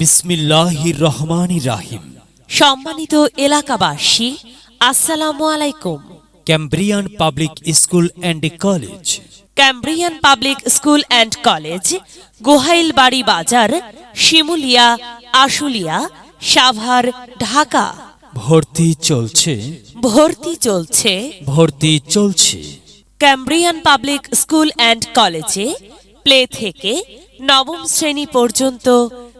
বিসমিল্লাহির রহমানির রাহিম। সম্মানিত এলাকাবাসী আসসালামু আলাইকুম। Cambrian public school and college Cambrian public school and college Gohailbari Bazar Shimulia Ashulia Savar Dhaka. ভর্তি চলছে। ভর্তি চলছে। ভর্তি চলছে। ক্যাম্ব্রিয়ান পাবলিক স্কুল অ্যান্ড কলেজে প্লে থেকে নবম শ্রেণি পর্যন্ত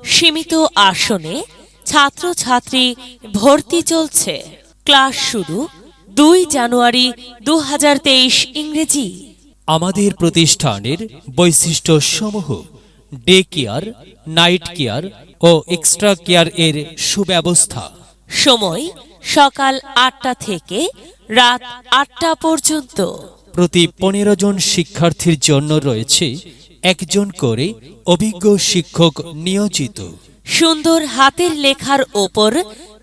সীমিত আসনে ছাত্রছাত্রী ভর্তি চলছে। ক্লাস শুরু দুই জানুয়ারি দু হাজার তেইশ ইংরেজি। আমাদের প্রতিষ্ঠানের বৈশিষ্ট্য সমূহ ডে কেয়ার নাইট কেয়ার ও এক্সট্রা কেয়ার এর সুব্যবস্থা। সময় সকাল আটটা থেকে রাত আটটা পর্যন্ত। প্রতি পনেরো জন শিক্ষার্থীর জন্য রয়েছে একজন করে অভিজ্ঞ শিক্ষক নিয়োজিত। সুন্দর হাতের লেখার ওপর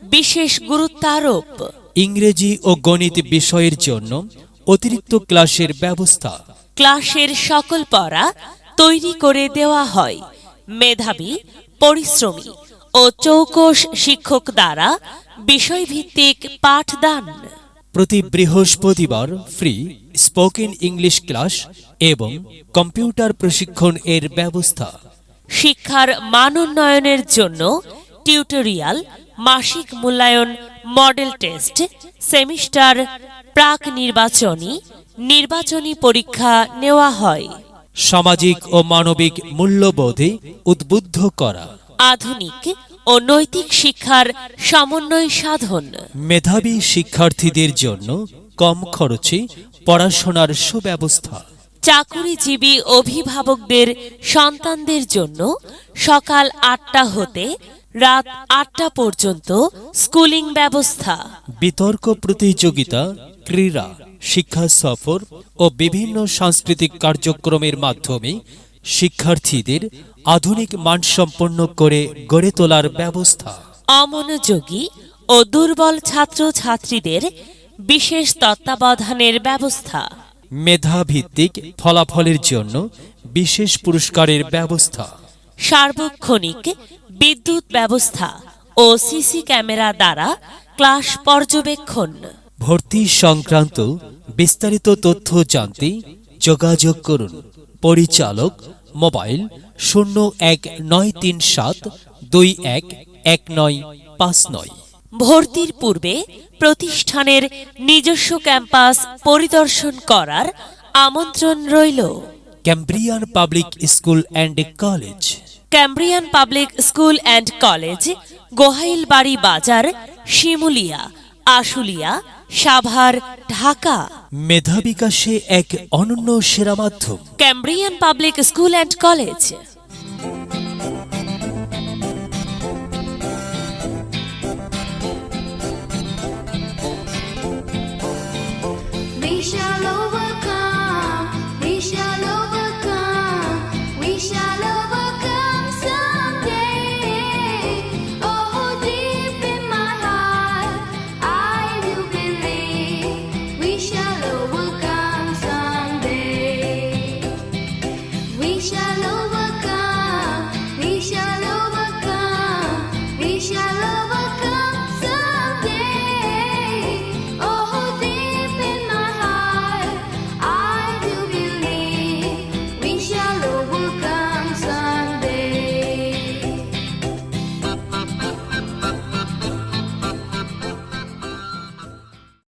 বিশেষ গুরুত্বারোপ ইংরেজি ও গণিত বিষয়ের জন্য অতিরিক্ত ক্লাসের ব্যবস্থা। ক্লাসের সকল পড়া তৈরি করে দেওয়া হয়। মেধাবী পরিশ্রমী ও চৌকস শিক্ষক দ্বারা বিষয়ভিত্তিক পাঠদান। প্রতি বৃহস্পতিবার ফ্রি স্পোকেন ইংলিশ ক্লাস এবং কম্পিউটার প্রশিক্ষণ এর ব্যবস্থা। শিক্ষার মান উন্নয়নের জন্য টিউটোরিয়াল মাসিক মূল্যায়ন মডেল টেস্ট সেমিস্টার প্রাক নির্বাচনী নির্বাচনী পরীক্ষা নেওয়া হয়। সামাজিক ও মানবিক মূল্যবোধে উদ্বুদ্ধ করা। আধুনিক ও নৈতিক শিক্ষার সমন্বয় সাধন। মেধাবী শিক্ষার্থীদের জন্য কম খরচে পড়াশোনার সুব্যবস্থা। চাকুরিজীবী অভিভাবকদের সন্তানদের জন্য সকাল আটটা হতে রাত আটটা পর্যন্ত স্কুলিং ব্যবস্থা। বিতর্ক প্রতিযোগিতা ক্রীড়া শিক্ষা সফর ও বিভিন্ন সাংস্কৃতিক কার্যক্রমের মাধ্যমে শিক্ষার্থীদের আধুনিক মানসম্পন্ন করে গড়ে তোলার ব্যবস্থা। অমনোযোগী ও দুর্বল ছাত্রছাত্রীদের বিশেষ তত্ত্বাবধানের ব্যবস্থা। মেধাভিত্তিক ফলাফলের জন্য বিশেষ পুরস্কারের ব্যবস্থা। সার্বক্ষণিক বিদ্যুৎ ব্যবস্থা ও সিসি ক্যামেরা দ্বারা ক্লাস পর্যবেক্ষণ। ভর্তি সংক্রান্ত বিস্তারিত তথ্য জানতে যোগাযোগ করুন। পরিচালক মোবাইল শূন্য এক নয় তিন সাত দুই এক এক নয় পাঁচ নয়। ভর্তির পূর্বে প্রতিষ্ঠানের নিজস্ব ক্যাম্পাস পরিদর্শন করার আমন্ত্রণ রইল। Cambrian public school and college. Cambrian public school and college Gohailbari Bazar Shimulia. Ashulia Savar Dhaka. মেধা বিকাশে এক অনন্য সেরা মাধ্যম। Cambrian public school and college